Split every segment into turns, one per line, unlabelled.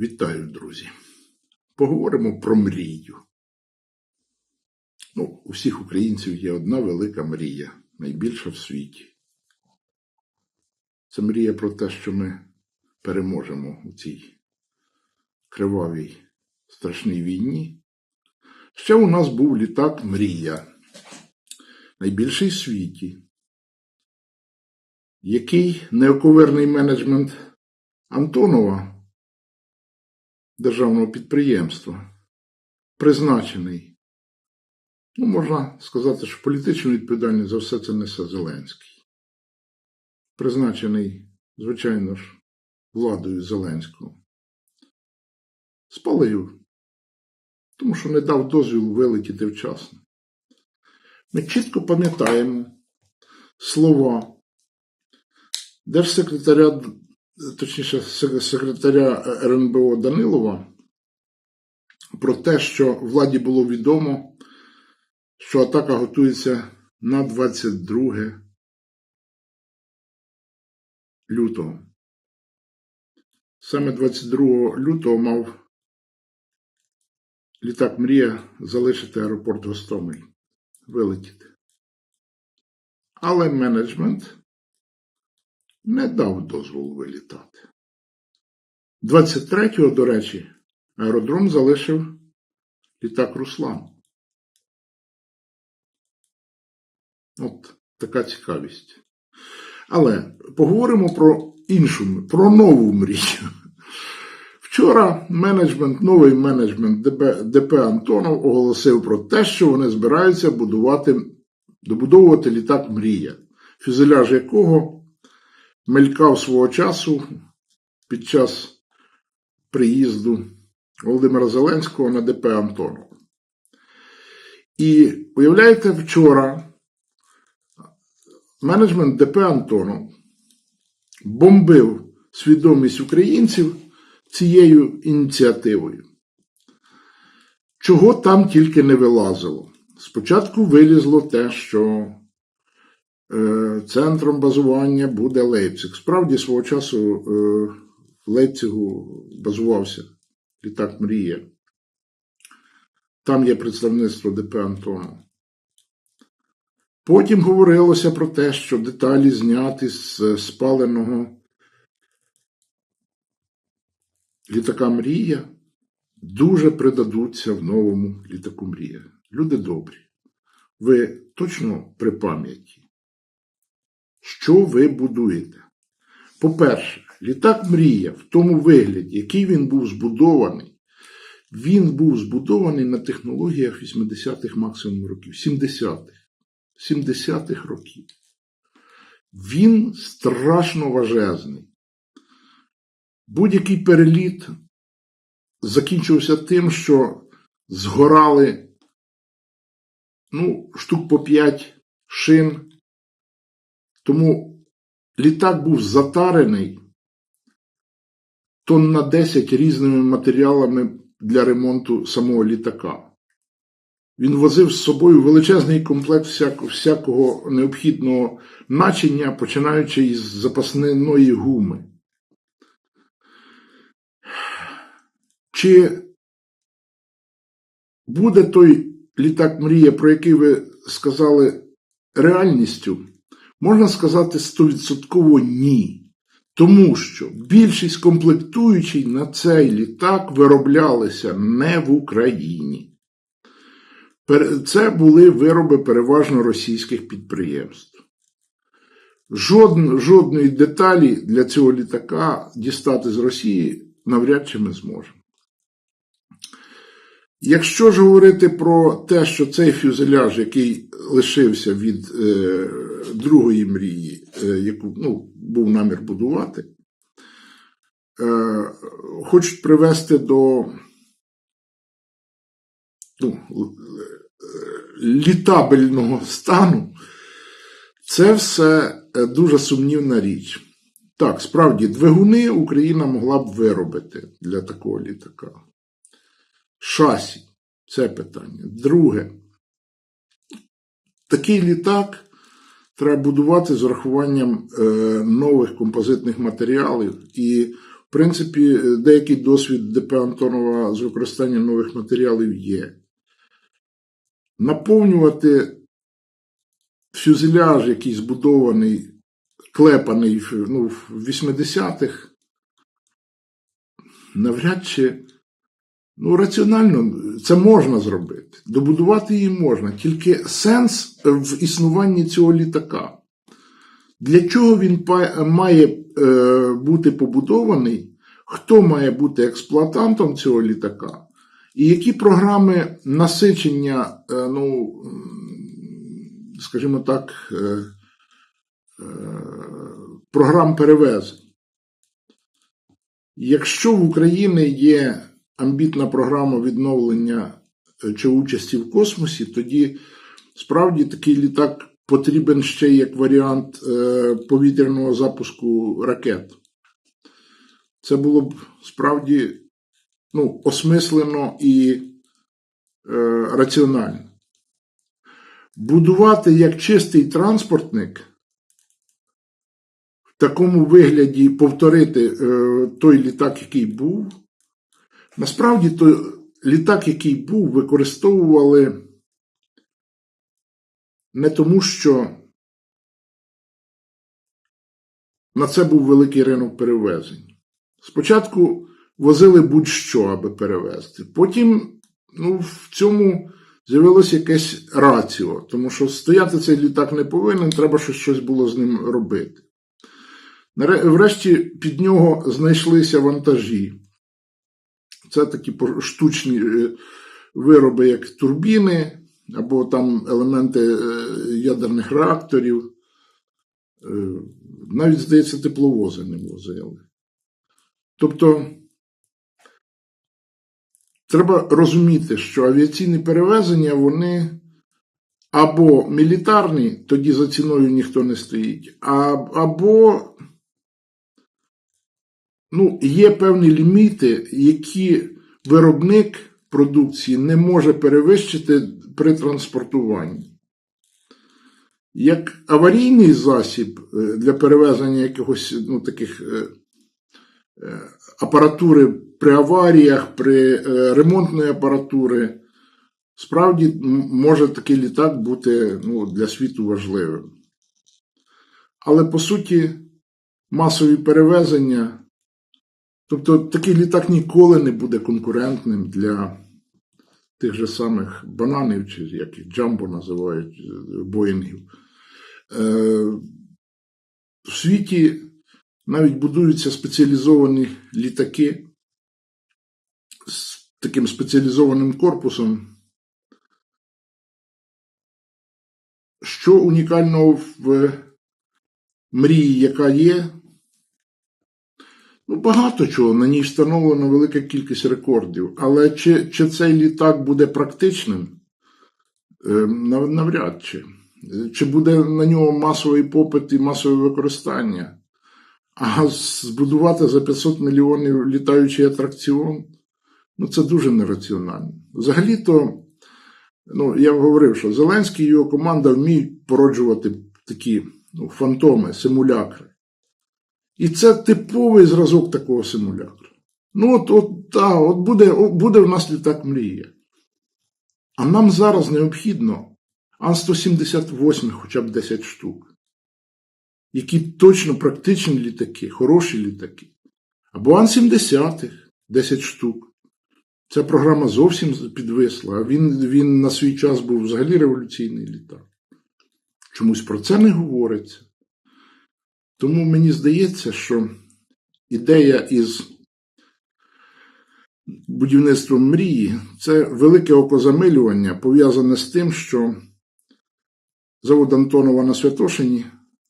Вітаю, друзі. Поговоримо про мрію. Ну, у всіх українців є одна велика мрія, найбільша в світі. Це мрія про те, що ми переможемо у цій кривавій страшній війні. Ще у нас був літак Мрія, найбільший в світі, який неоковирний менеджмент Антонова державного підприємства, призначений. Ну, можна сказати, що політичну відповідальність за все це несе Зеленський. Призначений, звичайно ж, владою Зеленського. Спалив, тому що не дав дозвілу вилетіти вчасно. Ми чітко пам'ятаємо слова держсекретаря точніше, секретаря РНБО Данилова про те, що владі було відомо, що атака готується на 22 лютого. Саме 22 лютого мав літак Мрія залишити аеропорт Гостомель, вилетіти. Але менеджмент не дав дозволу вилітати. 23-го, до речі, аеродром залишив літак Руслан. От така цікавість. Але поговоримо про іншу, про нову мрію. Вчора менеджмент, новий менеджмент ДП, ДП Антонов оголосив про те, що вони збираються будувати, добудовувати літак Мрія, фюзеляж якого мелькав свого часу під час приїзду Володимира Зеленського на ДП Антонов. І уявляєте, вчора менеджмент ДП Антонов бомбив свідомість українців цією ініціативою. Чого там тільки не вилазило. Спочатку вилізло те, що центром базування буде Лейпциг. Справді, свого часу е, в Лейпцигу базувався літак Мрія. Там є представництво ДП Антону. Потім говорилося про те, що деталі зняті з спаленого літака Мрія дуже придадуться в новому літаку Мрія. Люди добрі. Ви точно при пам'яті. Що ви будуєте? По-перше, літак Мрія в тому вигляді, який він був збудований, він був збудований на технологіях 80-х максимум років, 70-х 70-х років. Він страшно важезний. Будь-який переліт закінчився тим, що згорали ну, штук по 5 шин. Тому літак був затарений тонн на 10 різними матеріалами для ремонту самого літака. Він возив з собою величезний комплект всякого необхідного начиння, починаючи із запасної гуми. Чи буде той літак Мрія, про який ви сказали, реальністю? Можна сказати стовідсотково ні. Тому що більшість комплектуючих на цей літак вироблялися не в Україні. Це були вироби переважно російських підприємств. Жодн, жодної деталі для цього літака дістати з Росії навряд чи ми зможемо. Якщо ж говорити про те, що цей фюзеляж, який лишився від е, другої мрії, е, яку ну, був намір будувати, е, хочуть привести до ну, літабельного стану, це все е, дуже сумнівна річ. Так, справді, двигуни Україна могла б виробити для такого літака. Шасі це питання. Друге, такий літак треба будувати з урахуванням е, нових композитних матеріалів і В принципі, деякий досвід ДП Антонова з використання нових матеріалів є. Наповнювати фюзеляж, який збудований, клепаний ну, в 80-х, навряд чи ну, раціонально це можна зробити. Добудувати її можна. Тільки сенс в існуванні цього літака. Для чого він має е, бути побудований? Хто має бути експлуатантом цього літака? І які програми насичення, е, ну, скажімо так, е, програм перевезень? Якщо в Україні є амбітна програма відновлення е, чи участі в космосі, тоді справді такий літак потрібен ще як варіант е, повітряного запуску ракет. Це було б справді ну, осмислено і е, раціонально. Будувати як чистий транспортник в такому вигляді повторити е, той літак, який був. Насправді, той літак, який був, використовували не тому, що на це був великий ринок перевезень. Спочатку возили будь-що, аби перевезти. Потім ну, в цьому з'явилося якесь раціо, тому що стояти цей літак не повинен, треба щось, щось було з ним робити. Врешті під нього знайшлися вантажі. Це такі штучні е, вироби, як турбіни, або там елементи е, ядерних реакторів. Е, Навіть, здається, тепловози не возили. Тобто, треба розуміти, що авіаційні перевезення, вони або мілітарні, тоді за ціною ніхто не стоїть, або ну, є певні ліміти, які виробник продукції не може перевищити при транспортуванні. Як аварійний засіб е, для перевезення якихось ну, таких е, е, апаратури при аваріях, при ремонтної апаратури, справді може такий літак бути ну, для світу важливим. Але по суті, масові перевезення, тобто такий літак ніколи не буде конкурентним для тих же самих бананів, чи як їх джамбо називають е, боїнгів. Е, В світі навіть будуються спеціалізовані літаки з таким спеціалізованим корпусом. Що унікального в мрії, яка є? Ну, багато чого. На ній встановлена велика кількість рекордів. Але чи, чи цей літак буде практичним? Е, Навряд чи. Чи буде на нього масовий попит і масове використання? А збудувати за 500 мільйонів літаючий атракціон ну це дуже нераціонально. Взагалі-то, ну, я говорив, що Зеленський і його команда вміють породжувати такі ну, фантоми, симулякри. І це типовий зразок такого симулякра. Ну, от, от, та, от буде, от буде в нас літак мрія. А нам зараз необхідно Ан-178 хоча б 10 штук, які точно практичні літаки, хороші літаки. Або Ан-70 10 штук. Ця програма зовсім підвисла, а він, він на свій час був взагалі революційний літак. Чомусь про це не говориться. Тому мені здається, що ідея із будівництвом мрії це велике окозамилювання, пов'язане з тим, що завод Антонова на Святошині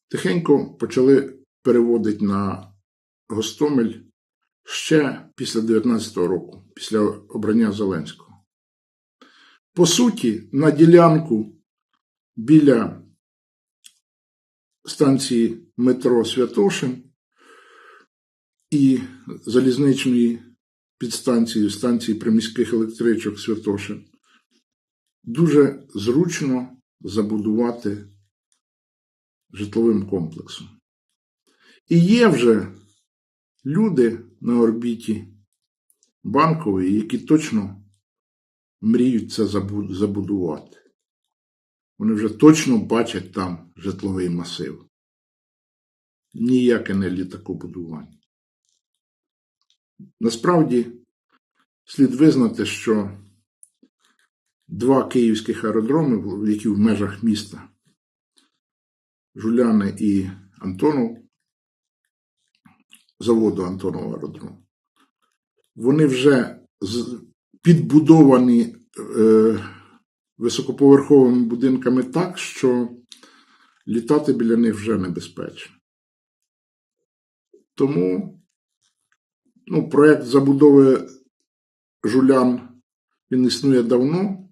тихенько почали переводити на Гостомель ще після 19-го року, після обрання Зеленського. По суті, на ділянку біля станції метро Святошин і залізничної підстанції станції приміських електричок Святошин дуже зручно забудувати житловим комплексом. І є вже люди на орбіті банкової, які точно мріють це забудувати. Вони вже точно бачать там житловий масив. Ніяке не літакобудування. Насправді, слід визнати, що два київських аеродроми, які в межах міста, Жуляни і Антонов, заводу Антонов аеродром, вони вже підбудовані е, високоповерховими будинками так, що літати біля них вже небезпечно. Тому ну, проєкт забудови жулян він існує давно.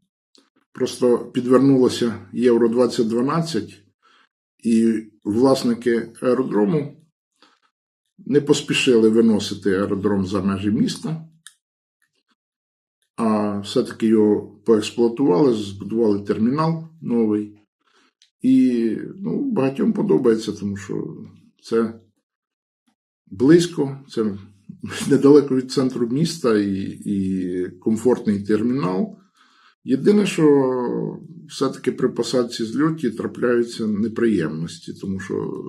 Просто підвернулося Євро 2012, і власники аеродрому не поспішили виносити аеродром за межі міста, а все-таки його поексплуатували, збудували термінал новий. І ну, багатьом подобається, тому що це близько, це недалеко від центру міста і, і комфортний термінал. Єдине, що все-таки при посадці зльоті трапляються неприємності, тому що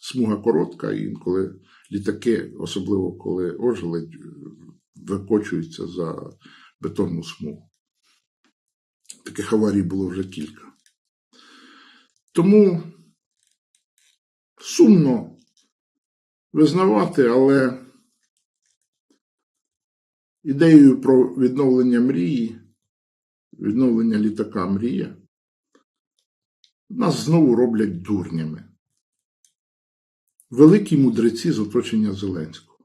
смуга коротка, інколи літаки, особливо коли ожеледь, викочуються за бетонну смугу. Таких аварій було вже кілька. Тому сумно визнавати, але ідеєю про відновлення мрії, відновлення літака мрія, нас знову роблять дурнями. Великі мудреці з оточення Зеленського.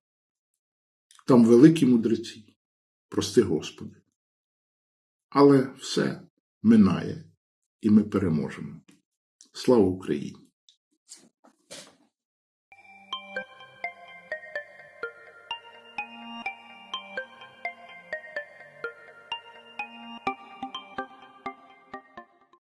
Там великі мудреці, прости Господи. Але все минає, і ми переможемо. Слава Україні!